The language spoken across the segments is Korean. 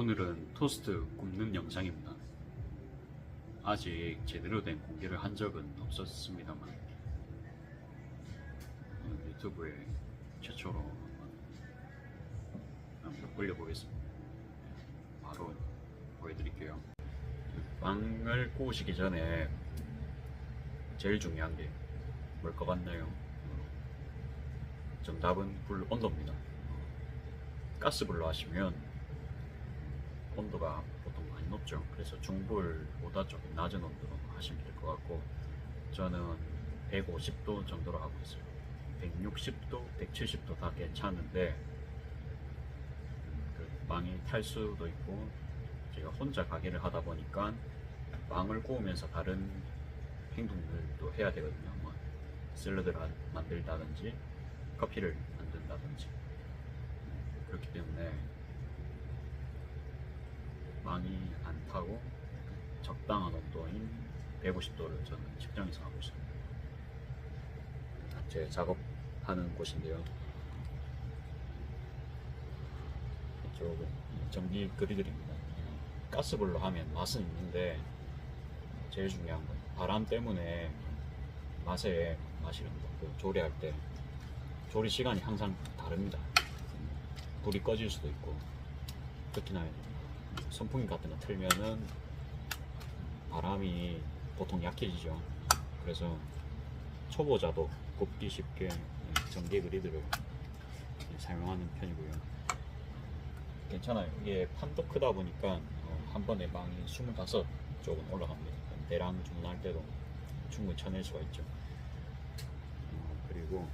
오늘은 토스트 굽는 영상입니다. 아직 제대로 된 공개를 한 적은 없었습니다만 유튜브에 최초로 한번 올려보겠습니다. 바로 보여드릴게요. 빵을 구우시기 전에 제일 중요한 게 뭘 것 같나요? 정답은 불 온도입니다. 가스불로 하시면 온도가 보통 많이 높죠. 그래서 중불보다 조금 낮은 온도로 하시면 될 것 같고 저는 150도 정도로 하고 있어요. 160도, 170도 다 괜찮은데 그 빵이 탈 수도 있고 제가 혼자 가게를 하다 보니까 빵을 구우면서 다른 행동들도 해야 되거든요. 뭐 샐러드를 안- 만들다든지 커피를 만든다든지 그렇기 때문에 많이 안 타고 적당한 온도인 150도를 저는 측정해서 하고 있습니다. 제 작업하는 곳인데요. 이쪽은 전기 그리들입니다. 가스불로 하면 맛은 있는데 제일 중요한 건 바람 때문에 맛에 맛이랍니다. 그 조리할 때 조리 시간이 항상 다릅니다. 불이 꺼질 수도 있고 특히나 선풍기 같은 거 틀면은 바람이 보통 약해지죠. 그래서 초보자도 굽기 쉽게 전기 그리드를 사용하는 편이고요. 괜찮아요. 이게 판도 크다 보니까 어, 한 번에 망이 25쪽은 올라갑니다. 대량 주문할 때도 충분히 쳐낼 수가 있죠. 어, 그리고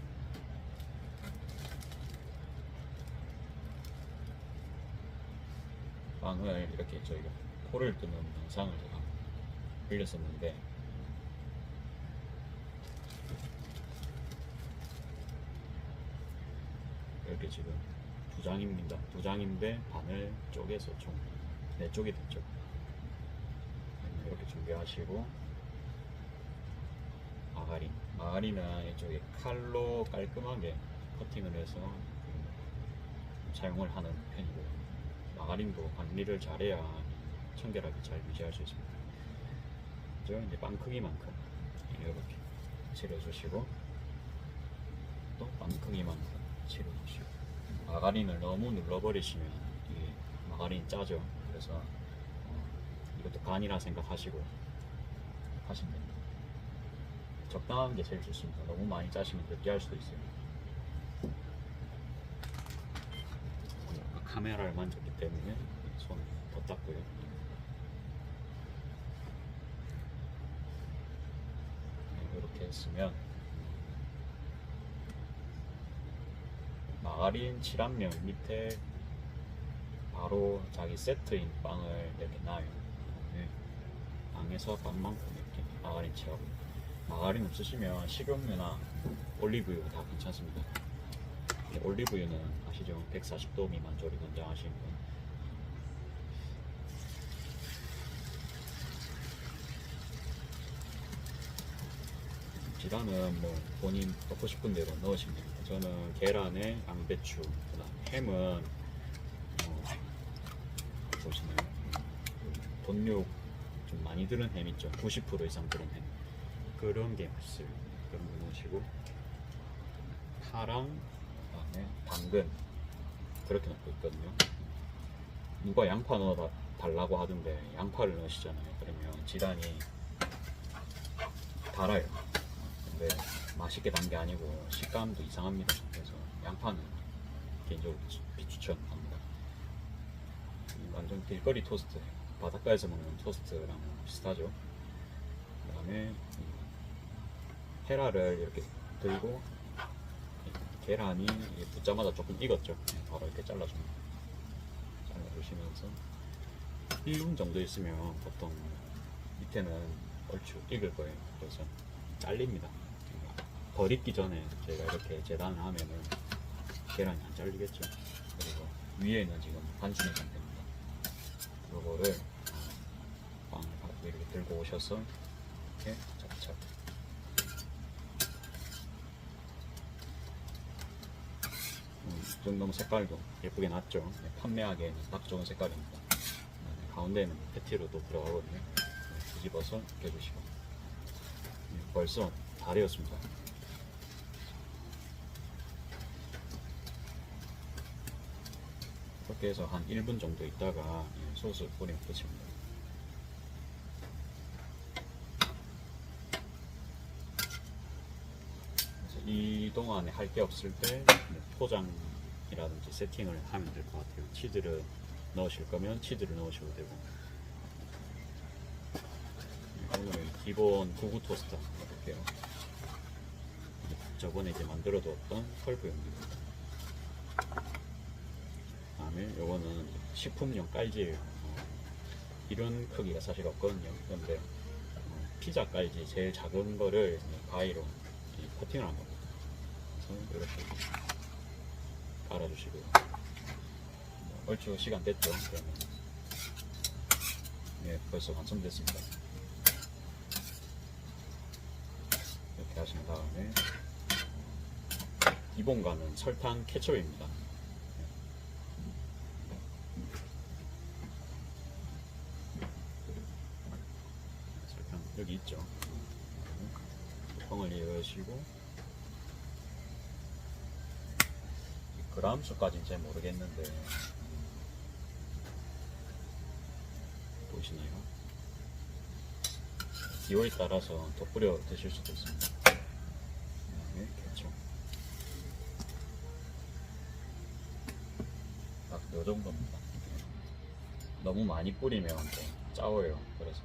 빵을 이렇게 저희가 포를 뜨는 영상을 제가 올렸었는데 이렇게 지금 두 장입니다. 두 장인데 반을 쪼개서 총 네 쪽이 됐죠. 이렇게 준비하시고 마가린 마가린은 이쪽에 칼로 깔끔하게 커팅을 해서 그 사용을 하는 편이고요. 마가린도 관리를 잘해야 청결하게 잘 유지할 수 있습니다. 저 이제 빵 크기만큼 이렇게 칠해주시고 또빵 크기만큼 칠해주시고 마가린을 너무 눌러버리시면 이게 마가린이 짜죠. 그래서 어, 이것도 간이라 생각하시고 하시면 됩니다. 적당한 게 제일 좋습니다. 너무 많이 짜시면 느끼할 수도 있어요. 아까 카메라를 만졌기 때문에 손더 닦고요. 네, 이렇게 했으면 마가린 칠한면 밑에 바로 자기 세트인 빵을 이렇게 놔요. 네. 빵에서 빵만큼 이렇게 마가린 칠하고 마가린 없으시면 식용유나 올리브유 다 괜찮습니다. 네, 올리브유는 아시죠? 140도 미만 조리 권장하시는 분. 지단은 뭐 본인 넣고 싶은 대로 넣으시면 됩니다. 저는 계란에 양배추, 그다음 햄은 어, 보시나요? 돈육 좀 많이 들은 햄 있죠? 90% 이상 들은 햄 그런 게 맛있어요. 그런 거 넣으시고 파랑 그다음에 당근 그렇게 넣고 있거든요. 누가 양파 넣어 달라고 하던데 양파를 넣으시잖아요. 그러면 지단이 달아요. 근데 맛있게 단 게 아니고 식감도 이상합니다. 그래서 양파는 개인적으로 비- 비추천합니다. 이 완전 길거리 토스트, 바닷가에서 먹는 토스트랑 비슷하죠. 그 다음에 헤라를 이렇게 들고 이 계란이 이 붙자마자 조금 익었죠. 네, 바로 이렇게 잘라줍니다. 잘라주시면서 1분 정도 있으면 보통 밑에는 얼추 익을 거예요. 그래서 잘립니다. 덜 익기 전에 제가 이렇게 재단을 하면은 계란이 안 잘리겠죠. 그리고 위에는 지금 단순히 상태입니다. 요거를 빵을 갖고 이렇게 들고 오셔서 이렇게 이 정도면 색깔도 예쁘게 났죠. 네, 판매하기에는 딱 좋은 색깔입니다. 가운데는 패티로 또 들어가거든요. 네, 뒤집어서 껴주시고 네, 벌써 다 되었습니다. 그렇게 해서 한 1분 정도 있다가 예, 소스 뿌리면 끝입니다. 이 동안에 할 게 없을 때뭐 포장 이라든지 세팅을 하면 될 것 같아요. 치즈를 넣으실 거면 치즈를 넣으셔도 되고. 네, 오늘은 기본 구구 한번 해볼게요. 저번에 이제 만들어 두었던 컬브용입니다. 다음에 요거는 식품용 깔질 어, 이런 크기가 사실 없거든요. 그런데 어, 피자 깔질 제일 작은 거를 가위로 이 코팅을 한 겁니다. 그래서 이렇게 깔아주시고요. 뭐 얼추 시간 됐죠? 그러면 예, 벌써 완성됐습니다. 이렇게 하신 다음에 기본과는 설탕 케첩입니다. 설탕 여기 있죠. 뚜껑을 열으시고 이 그람 수까지는 잘 모르겠는데 보이시나요? 기호에 따라서 더 뿌려 드실 수도 있습니다. 그다음에 개청 딱요 정도입니다. 너무 많이 뿌리면 또 짜워요. 그래서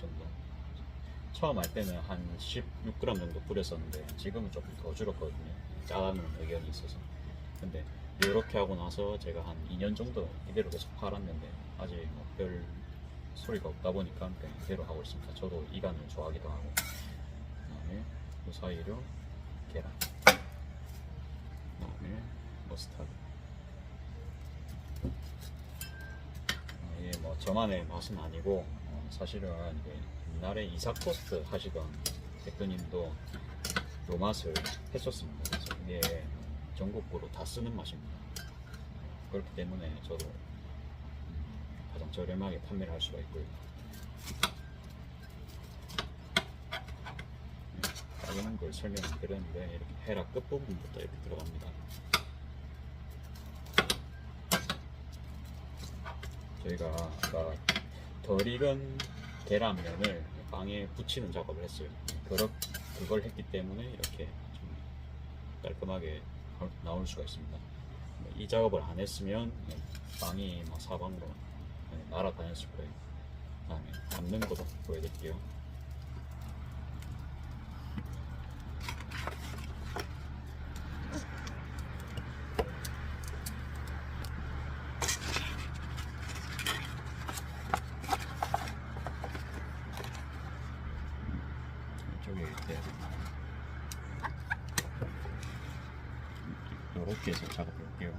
좀더 처음 할 때는 한 16g 정도 뿌렸었는데 지금은 조금 더 줄었거든요. 짜는 의견이 있어서. 근데 이렇게 하고 나서 제가 한 2년 정도 이대로 계속 팔았는데 아직 뭐 별 소리가 없다 보니까 그냥 이대로 하고 있습니다. 저도 이간을 좋아하기도 하고. 그다음에 그 사이로 계란. 그다음에 머스타드. 어, 이게 뭐 저만의 맛은 아니고 어, 사실은 옛날에 이삭 토스트 하시던 대표님도 요 맛을 했었습니다. 그래서 이게 전국구로 다 쓰는 맛입니다. 그렇기 때문에 저도 가장 저렴하게 판매를 할 수가 있고요. 다른 걸 설명 안 드렸는데 이렇게 헤라 끝 부분부터 이렇게 들어갑니다. 저희가 아까 덜 익은 계란면을 빵에 붙이는 작업을 했어요. 그걸 했기 때문에 이렇게 좀 깔끔하게 나올 수가 있습니다. 이 작업을 안 했으면 빵이 막 사방으로 날아다녔을 거예요. 다음에 담는 것도 보여드릴게요. 이쪽에 이렇게 이렇게 해서 작업해 볼게요.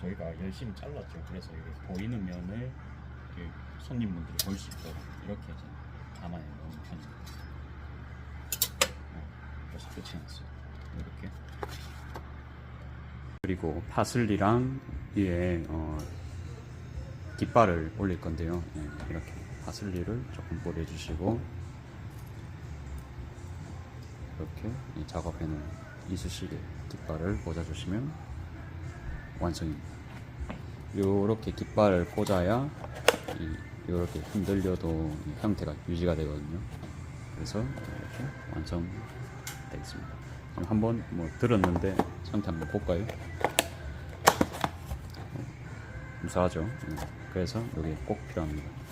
저희가 열심히 잘랐죠. 그래서 이게 보이는 면을 손님분들이 볼 수 있도록 이렇게 해서 담아내 놓은 편입니다. 어, 벌써 끝이 났어요. 이렇게. 그리고 파슬리랑 위에 어, 깃발을 올릴 건데요. 네, 이렇게 파슬리를 조금 뿌려주시고 이렇게 이 작업해놓은 이쑤시개 깃발을 꽂아주시면 완성입니다. 이렇게 깃발을 꽂아야 이렇게 흔들려도 이 형태가 유지가 되거든요. 그래서 이렇게 완성되겠습니다. 한번 뭐 들었는데 상태 한번 볼까요? 무사하죠. 네. 그래서 여기 꼭 필요합니다.